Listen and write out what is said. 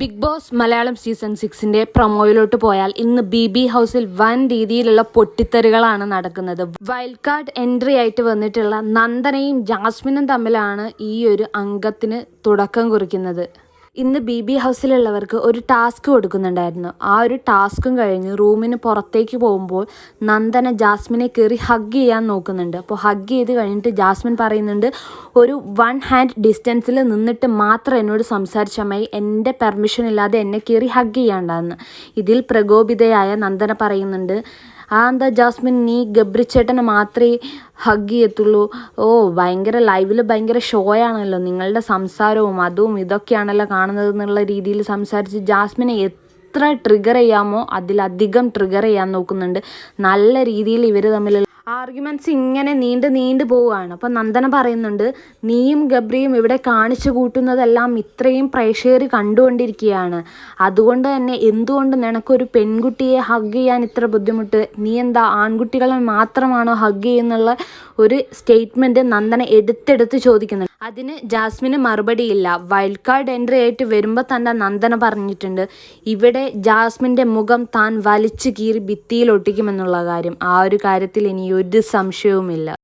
Big Boss Malayalam season സിക്സിന്റെ പ്രൊമോയിലോട്ട് പോയാൽ ഇന്ന് ബി ബി ഹൗസിൽ വൻ രീതിയിലുള്ള പൊട്ടിത്തെറികളാണ് നടക്കുന്നത്. വൈൽഡ് കാർഡ് എൻട്രി ആയിട്ട് വന്നിട്ടുള്ള നന്ദനയും ജാസ്മിനും തമ്മിലാണ് ഈ ഒരു അംഗത്തിന് തുടക്കം കുറിക്കുന്നത്. ഇന്ന് ബി ബി ഹൗസിലുള്ളവർക്ക് ഒരു ടാസ്ക് കൊടുക്കുന്നുണ്ടായിരുന്നു. ആ ഒരു ടാസ്കും കഴിഞ്ഞ് റൂമിന് പുറത്തേക്ക് പോകുമ്പോൾ നന്ദന ജാസ്മിനെ കയറി ഹഗ് ചെയ്യാൻ നോക്കുന്നുണ്ട്. അപ്പോൾ ഹഗ് ചെയ്ത് കഴിഞ്ഞിട്ട് ജാസ്മിൻ പറയുന്നുണ്ട് ഒരു വൺ ഹാൻഡ് ഡിസ്റ്റൻസിൽ നിന്നിട്ട് മാത്രം എന്നോട് സംസാരിച്ച മതി. എന്റെ പെർമിഷൻ ഇല്ലാതെ എന്നെ കയറി ഹഗ് ചെയ്യാണ്ടാന്ന്. ഇതിൽ പ്രകോപിതയായ നന്ദന പറയുന്നുണ്ട് ആ എന്താ ജാസ്മിൻ നീ ഗബ്രിച്ചേട്ടനെ മാത്രമേ ഹഗ് ചെയ്യത്തുള്ളൂ. ഓ ഭയങ്കര ലൈവിൽ ഭയങ്കര ഷോ ആണല്ലോ നിങ്ങളുടെ സംസാരവും അതും ഇതൊക്കെയാണല്ലോ കാണുന്നത് എന്നുള്ള രീതിയിൽ സംസാരിച്ച് ജാസ്മിനെ എത്ര ട്രിഗർ ചെയ്യാമോ അതിലധികം ട്രിഗർ ചെയ്യാൻ നോക്കുന്നുണ്ട്. നല്ല രീതിയിൽ ഇവർ തമ്മിലുള്ള ആർഗ്യുമെന്റ്സ് ഇങ്ങനെ നീണ്ട് നീണ്ട് പോവുകയാണ്. അപ്പം നന്ദന പറയുന്നുണ്ട് നീയും ഗബ്രിയും ഇവിടെ കാണിച്ചു കൂട്ടുന്നതെല്ലാം ഇത്രയും പ്രേക്ഷകർ കണ്ടുകൊണ്ടിരിക്കുകയാണ്. അതുകൊണ്ട് തന്നെ എന്തുകൊണ്ട് നിനക്കൊരു പെൺകുട്ടിയെ ഹഗ് ചെയ്യാൻ ഇത്ര ബുദ്ധിമുട്ട്? നീ എന്താ ആൺകുട്ടികളെ മാത്രമാണോ ഹഗ് ചെയ്യുന്നുള്ള ഒരു സ്റ്റേറ്റ്മെന്റ് നന്ദന എടുത്തെടുത്ത് ചോദിക്കുന്നുണ്ട്. അതിന് ജാസ്മിന് മറുപടിയില്ല വൈൽഡ് കാർഡ് എൻട്രി ആയിട്ട് വരുമ്പോൾ തന്നെ നന്ദന പറഞ്ഞിട്ടുണ്ട് ഇവിടെ ജാസ്മിന്റെ മുഖം താൻ വലിച്ചു കീറി ഭിത്തിയിൽ ഒട്ടിക്കുമെന്നുള്ള കാര്യം. ആ ഒരു കാര്യത്തിൽ ഇനി ഒരു സംശയവുമില്ല.